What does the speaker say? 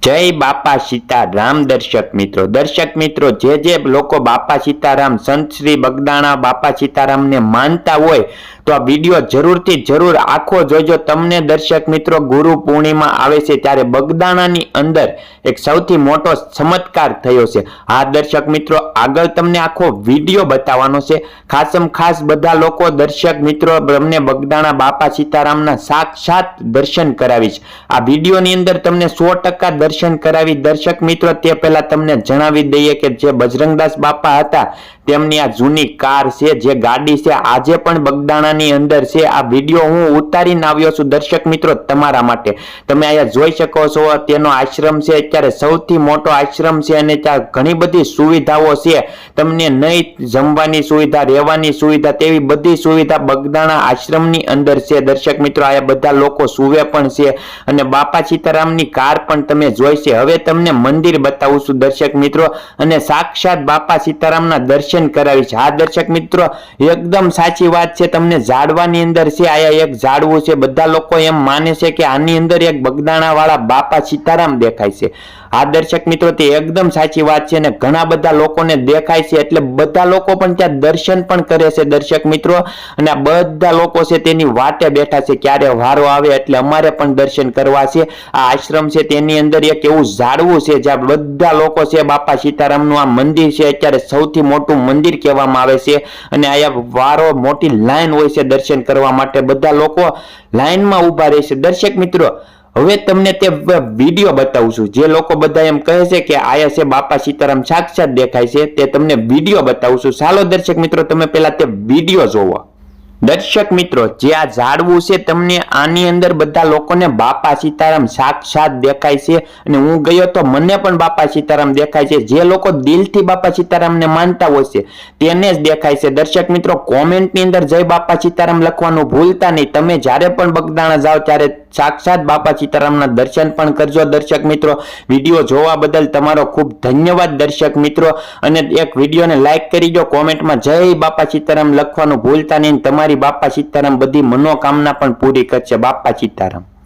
જય બાપા સીતારામ દર્શક મિત્રો. દર્શક મિત્રો, જે જે લોકો બાપા સીતારામ, સંત શ્રી બગદાણા બાપા સીતારામને માનતા હોય, તો આ વીડિયો જરૂરથી જરૂર આખો જોજો. તમને દર્શક મિત્રો, ગુરુ પૂર્ણિમા આવે છે ત્યારે બગદાણાની અંદર એક સૌથી મોટો ચમત્કાર થયો છે. આ દર્શક મિત્રો, આગળ તમને આખો વીડિયો બતાવવાનો છે. ખાસમ ખાસ બધા લોકો દર્શક મિત્રો, તમને બગદાણા બાપા સીતારામના સાક્ષાત દર્શન કરાવીશ. આ વિડીયોની અંદર તમને સો ટકા દર્શન કરાવી દર્શક મિત્રો તે પહેલા તમને જણાવી દઈએ કે જે બજરંગદાસ બાપા હતા, તેમની આ જૂની કાર છે, જે ગાડી છે, આજે પણ બગદાણાની અંદર છે. આ વીડિયો હું ઉતારીને આવ્યો છું દર્શક મિત્રો તમારા માટે. તમે અહીંયા જોઈ શકો છો, તેનો આશ્રમ છે, અત્યારે સૌથી મોટો આશ્રમ છે અને ત્યાં ઘણી બધી સુવિધાઓ છે. તમને નહીં જમવાની સુવિધા, રહેવાની સુવિધા તેવી બધી સુવિધા બગદાણા આશ્રમની અંદર છે. દર્શક મિત્રો આયા બધા લોકો સુવે પણ છે અને બાપા સીતારામની કાર પણ તમે જોઈ હવે તમને મંદિર બતાવું છું, દર્શક મિત્રો, અને સાક્ષાત બાપા સીતારામના દર્શન કરાવીશ આ દર્શક મિત્રો, એકદમ સાચી વાત છે. તમને ઝાડવાની અંદર છે, આયા એક ઝાડવું છે. બધા લોકો એમ માને છે કે આની અંદર એક બગદાણા વાળા બાપા સીતારામ દેખાય છે. આ દર્શક મિત્રો, તે એકદમ સાચી વાત છે અને ઘણા બધા લોકોને દેખાય છે. એટલે બધા લોકો પણ ત્યાં દર્શન પણ કરે છે, દર્શક મિત્રો. અને બધા લોકો છે તેની વાટે બેઠા છે. ક્યારે વારો આવે એટલે અમારે પણ દર્શન કરવા છે. આ આશ્રમ છે તેની અંદર એક એવું ઝાડવું છે જ્યાં બધા લોકો છે બાપા સીતારામનું આ મંદિર છે, અત્યારે સૌથી મોટું મંદિર કહેવામાં આવે છે. અને અહીંયા વારો મોટી લાઈન હોય છે દર્શન કરવા માટે. બધા લોકો લાઈનમાં ઊભા રહે છે. દર્શક મિત્રો, હવે તમને તે વીડિયો બતાવું છું. જે લોકો બધા એમ કહે છે કે આયા છે બાપા સીતારામ સાક્ષાત દેખાય છે, તે તમને વીડિયો બતાવું છું. ચાલો દર્શક મિત્રો, તમે પહેલા તે વીડિયો જોવો દર્શક મિત્રો, જે આ ઝાડવું છે તમને આની અંદર બધા લોકોને બાપા સીતારામ સાક્ષાત દેખાય છે. અને હું ગયો તો મને પણ બાપા સીતારામ દેખાય છે. જે લોકો દિલથી બાપા સીતારામને માનતા હોય છે, તેને જ દેખાય છે. દર્શક મિત્રો કોમેન્ટની અંદર જય બાપા સીતારામ લખવાનું ભૂલતા નહીં. તમે જ્યારે પણ બગદાણા જાઓ, ત્યારે સાક્ષાત બાપા સીતારામના દર્શન પણ કરજો દર્શક મિત્રો. વીડિયો જોવા બદલ તમારો ખૂબ ધન્યવાદ દર્શક મિત્રો. અને એક વિડીયોને લાઈક કરી દો, કોમેન્ટમાં જય બાપા સીતારામ લખવાનું ભૂલતા નહીં. તમારી બાપા સીતારામ બધી મનોકામના પણ પૂરી કરશે બાપા સીતારામ.